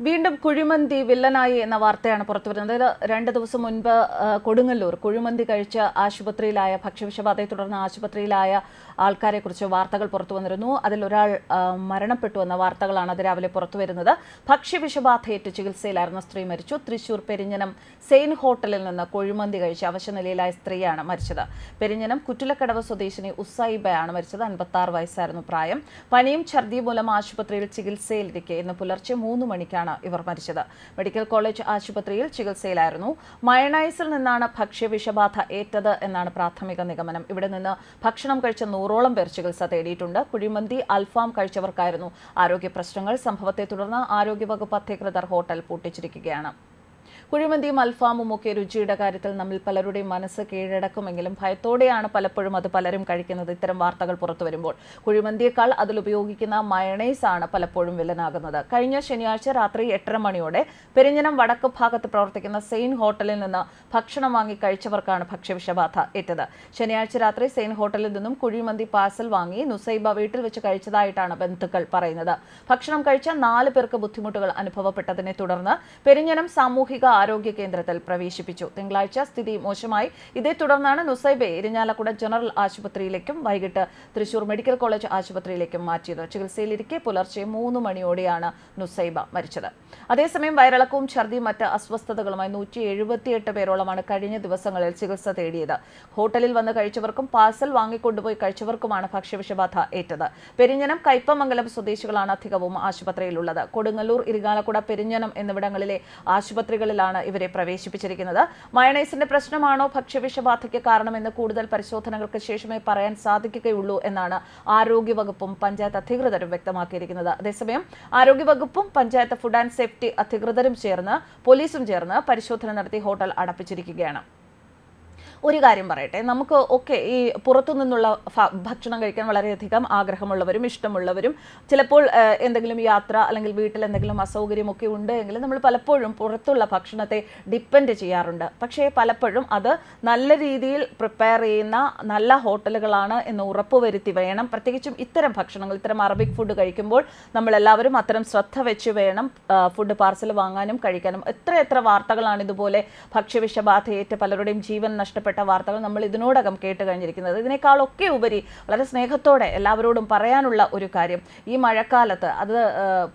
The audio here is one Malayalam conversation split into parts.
വീണ്ടും കുഴിമന്തി വില്ലനായി എന്ന വാർത്തയാണ് പുറത്തുവരുന്നത്. അതായത് രണ്ട് ദിവസം മുൻപ് കൊടുങ്ങല്ലൂർ കുഴിമന്തി കഴിച്ച് ആശുപത്രിയിലായ ഭക്ഷ്യവിഷബാധയെ തുടർന്ന് ആശുപത്രിയിലായ ആൾക്കാരെ കുറിച്ച് വാർത്തകൾ പുറത്തു വന്നിരുന്നു. അതിൽ ഒരാൾ മരണപ്പെട്ടു എന്ന വാർത്തകളാണ് അത് രാവിലെ പുറത്തു വരുന്നത് ഭക്ഷ്യവിഷബാധയേറ്റ് ചികിത്സയിലായിരുന്ന സ്ത്രീ മരിച്ചു. തൃശൂർ പെരിഞ്ഞനം സെയിൻ ഹോട്ടലിൽ നിന്ന് കുഴിമന്തി കഴിച്ച് അവശനിലയിലായ സ്ത്രീയാണ് മരിച്ചത്. പെരിഞ്ഞനം കുറ്റിലക്കടവ് സ്വദേശിനി ഉസൈബയാണ് മരിച്ചത്. അൻപത്തി വയസ്സായിരുന്നു പ്രായം. പനിയും ഛർദിയും മൂലം ആശുപത്രിയിൽ ചികിത്സയിലിരിക്കെ ഇന്ന് പുലർച്ചെ മൂന്ന് മണിക്കാണ് ഇവർ മരിച്ചത്. മെഡിക്കൽ കോളേജ് ആശുപത്രിയിൽ ചികിത്സയിലായിരുന്നു. മയണൈസിൽ നിന്നാണ് ഭക്ഷ്യവിഷബാധ ഏറ്റത് എന്നാണ് പ്രാഥമിക നിഗമനം. ഇവിടെ നിന്ന് ഭക്ഷണം കഴിച്ച നൂറോളം പേർ ചികിത്സ തേടിയിട്ടുണ്ട്. കുഴിമന്തി അൽഫാം കഴിച്ചവർക്കായിരുന്നു ആരോഗ്യ പ്രശ്നങ്ങൾ. സംഭവത്തെ തുടർന്ന് ആരോഗ്യവകുപ്പ് അധികൃതർ ഹോട്ടൽ പൂട്ടിച്ചിരിക്കുകയാണ്. കുഴിമന്തിയും അൽഫാമും ഒക്കെ രുചിയുടെ കാര്യത്തിൽ നമ്മിൽ പലരുടെയും മനസ്സ് കീഴടക്കുമെങ്കിലും ഭയത്തോടെയാണ് പലപ്പോഴും അത് പലരും കഴിക്കുന്നത്. ഇത്തരം വാർത്തകൾ പുറത്തു വരുമ്പോൾ കുഴിമന്തിയേക്കാൾ അതിൽ ഉപയോഗിക്കുന്ന മയണൈസ് ആണ് പലപ്പോഴും വില്ലനാകുന്നത്. കഴിഞ്ഞ ശനിയാഴ്ച രാത്രി എട്ടര മണിയോടെ പെരിഞ്ഞനം വടക്ക് ഭാഗത്ത് പ്രവർത്തിക്കുന്ന സെയിൻ ഹോട്ടലിൽ നിന്ന് ഭക്ഷണം വാങ്ങി കഴിച്ചവർക്കാണ് ഭക്ഷ്യവിഷബാധ ഏറ്റത്. ശനിയാഴ്ച രാത്രി സെയിൻ ഹോട്ടലിൽ നിന്നും കുഴിമന്തി പാർസൽ വാങ്ങി നുസൈബ വീട്ടിൽ വെച്ച് കഴിച്ചതായിട്ടാണ് ബന്ധുക്കൾ പറയുന്നത്. ഭക്ഷണം കഴിച്ച നാല് പേർക്ക് ബുദ്ധിമുട്ടുകൾ അനുഭവപ്പെട്ടതിനെ തുടർന്ന് പെരിഞ്ഞനം സാമൂഹിക ആരോഗ്യ കേന്ദ്രത്തിൽ പ്രവേശിപ്പിച്ചു. തിങ്കളാഴ്ച സ്ഥിതി മോശമായി. ഇതേ തുടർന്നാണ് നുസൈബെ ഇരിഞ്ഞാലക്കുട ജനറൽ ആശുപത്രിയിലേക്കും വൈകിട്ട് തൃശൂർ മെഡിക്കൽ കോളേജ് ആശുപത്രിയിലേക്കും മാറ്റിയത്. ചികിത്സയിലിരിക്കെ പുലർച്ചെ മൂന്ന് മണിയോടെയാണ് നുസൈബ മരിച്ചത്. അതേസമയം വയറിളക്കവും ഛർദിയും മറ്റ് അസ്വസ്ഥതകളുമായി നൂറ്റി എഴുപത്തിയെട്ട് പേരോളമാണ് കഴിഞ്ഞ ദിവസങ്ങളിൽ ചികിത്സ തേടിയത്. ഹോട്ടലിൽ വന്ന് കഴിച്ചവർക്കും പാർസൽ വാങ്ങിക്കൊണ്ടുപോയി കഴിച്ചവർക്കുമാണ് ഭക്ഷ്യവിഷബാധ ഏറ്റത്. പെരിഞ്ഞനം കയ്പമംഗലം സ്വദേശികളാണ് അധികവും ആശുപത്രിയിലുള്ളത്. കൊടുങ്ങല്ലൂർ ഇരിങ്ങാലക്കുട പെരിഞ്ഞനം എന്നിവിടങ്ങളിലെ ആശുപത്രികളിലാണ് ഇവരെ പ്രവേശിപ്പിച്ചിരിക്കുന്നത്. മയണൈസിന്റെ പ്രശ്നമാണോ ഭക്ഷ്യവിഷബാധയ്ക്ക് കാരണമെന്ന് കൂടുതൽ പരിശോധനകൾക്ക് ശേഷമേ പറയാൻ സാധിക്കുകയുള്ളൂ എന്നാണ് ആരോഗ്യവകുപ്പും പഞ്ചായത്ത് അധികൃതരും വ്യക്തമാക്കിയിരിക്കുന്നത്. അതേസമയം ആരോഗ്യവകുപ്പും പഞ്ചായത്ത് ഫുഡ് ആൻഡ് സേഫ്റ്റി അധികൃതരും ചേർന്ന് പോലീസും ചേർന്ന് പരിശോധന നടത്തി ഹോട്ടൽ അടപ്പിച്ചിരിക്കുകയാണ്. ഒരു കാര്യം പറയട്ടെ. നമുക്ക് ഒക്കെ ഈ പുറത്തു നിന്നുള്ള ഭക്ഷണം കഴിക്കാൻ വളരെയധികം ആഗ്രഹമുള്ളവരും ഇഷ്ടമുള്ളവരും ചിലപ്പോൾ എന്തെങ്കിലും യാത്ര അല്ലെങ്കിൽ വീട്ടിൽ എന്തെങ്കിലും അസൗകര്യമൊക്കെ ഉണ്ട് എങ്കിലും നമ്മൾ പലപ്പോഴും പുറത്തുള്ള ഭക്ഷണത്തെ ഡിപ്പെൻഡ് ചെയ്യാറുണ്ട്. പക്ഷേ പലപ്പോഴും അത് നല്ല രീതിയിൽ പ്രിപ്പയർ ചെയ്യുന്ന നല്ല ഹോട്ടലുകളാണ് എന്ന് ഉറപ്പുവരുത്തി വേണം. പ്രത്യേകിച്ചും ഇത്തരം ഭക്ഷണങ്ങൾ ഇത്തരം അറബിക് ഫുഡ് കഴിക്കുമ്പോൾ നമ്മളെല്ലാവരും അത്തരം ശ്രദ്ധ വെച്ച് വേണം ഫുഡ് പാർസൽ വാങ്ങാനും കഴിക്കാനും. എത്ര എത്ര വാർത്തകളാണ് ഇതുപോലെ ഭക്ഷ്യവിഷബാധയേറ്റ് പലരുടെയും ജീവൻ നഷ്ടപ്പെട്ട വാർത്തകൾ നമ്മൾ ഇതിനോടകം കേട്ട് കഴിഞ്ഞിരിക്കുന്നത്. ഇതിനേക്കാളൊക്കെ ഉപരി വളരെ സ്നേഹത്തോടെ എല്ലാവരോടും പറയാനുള്ള ഒരു കാര്യം ഈ മഴക്കാലത്ത്. അത്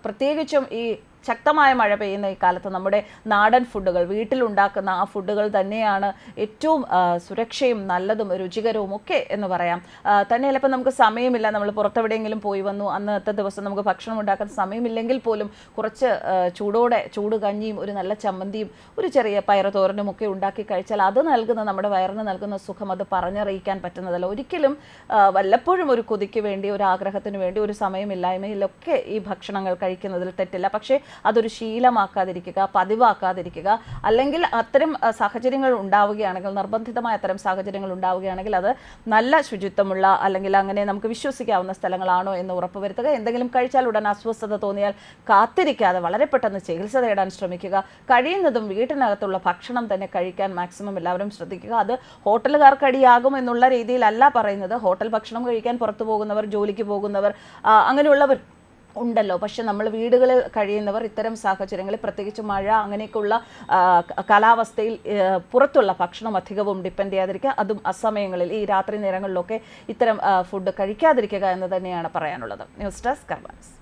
പ്രത്യേകിച്ചും ഈ ശക്തമായ മഴ പെയ്യുന്ന ഈ കാലത്ത് നമ്മുടെ നാടൻ ഫുഡുകൾ വീട്ടിലുണ്ടാക്കുന്ന ആ ഫുഡുകൾ തന്നെയാണ് ഏറ്റവും സുരക്ഷയും നല്ലതും രുചികരവും ഒക്കെ എന്ന് പറയാം. തന്നെയല്ല ഇപ്പം നമുക്ക് സമയമില്ല. നമ്മൾ പുറത്തെവിടെയെങ്കിലും പോയി വന്നു. അന്നത്തെ ദിവസം നമുക്ക് ഭക്ഷണം ഉണ്ടാക്കാൻ സമയമില്ലെങ്കിൽ പോലും കുറച്ച് ചൂടോടെ ചൂട് കഞ്ഞിയും ഒരു നല്ല ചമ്മന്തിയും ഒരു ചെറിയ പയറുതോരനും ഒക്കെ ഉണ്ടാക്കി കഴിച്ചാൽ അത് നൽകുന്ന നമ്മുടെ വയറിന് നൽകുന്ന സുഖം അത് പറഞ്ഞറിയിക്കാൻ പറ്റുന്നതല്ല. ഒരിക്കലും വല്ലപ്പോഴും ഒരു കൊതിക്ക് വേണ്ടി ഒരു ആഗ്രഹത്തിന് വേണ്ടി ഒരു സമയമില്ലായ്മയിലൊക്കെ ഈ ഭക്ഷണങ്ങൾ കഴിക്കുന്നതിൽ തെറ്റില്ല. പക്ഷേ അതൊരു ശീലമാക്കാതിരിക്കുക പതിവാക്കാതിരിക്കുക. അല്ലെങ്കിൽ അത്തരം സാഹചര്യങ്ങൾ ഉണ്ടാവുകയാണെങ്കിൽ നിർബന്ധിതമായ അത്തരം സാഹചര്യങ്ങൾ ഉണ്ടാവുകയാണെങ്കിൽ അത് നല്ല ശുചിത്വമുള്ള അല്ലെങ്കിൽ അങ്ങനെ നമുക്ക് വിശ്വസിക്കാവുന്ന സ്ഥലങ്ങളാണോ എന്ന് ഉറപ്പുവരുത്തുക. എന്തെങ്കിലും കഴിച്ചാൽ ഉടൻ അസ്വസ്ഥത തോന്നിയാൽ കാത്തിരിക്കാതെ വളരെ പെട്ടെന്ന് ചികിത്സ തേടാൻ ശ്രമിക്കുക. കഴിയുന്നതും വീട്ടിനകത്തുള്ള ഭക്ഷണം തന്നെ കഴിക്കാൻ മാക്സിമം എല്ലാവരും ശ്രദ്ധിക്കുക. അത് ഹോട്ടലുകാർക്ക് അടിയാകും എന്നുള്ള രീതിയിലല്ല പറയുന്നത്. ഹോട്ടൽ ഭക്ഷണം കഴിക്കാൻ പുറത്തു പോകുന്നവർ ജോലിക്ക് പോകുന്നവർ അങ്ങനെയുള്ളവർ ഉണ്ടല്ലോ. പക്ഷെ നമ്മൾ വീടുകളിൽ കഴിയുന്നവർ ഇത്തരം സാഹചര്യങ്ങളിൽ പ്രത്യേകിച്ച് മഴ അങ്ങനെയൊക്കെയുള്ള കാലാവസ്ഥയിൽ പുറത്തുള്ള ഭക്ഷണം അധികവും ഡിപ്പെൻഡ് ചെയ്യാതിരിക്കുക. അതും അസമയങ്ങളിൽ ഈ രാത്രി നേരങ്ങളിലൊക്കെ ഇത്തരം ഫുഡ് കഴിക്കാതിരിക്കുക എന്ന് തന്നെയാണ് പറയാനുള്ളത്. News desk കർബാൻസ്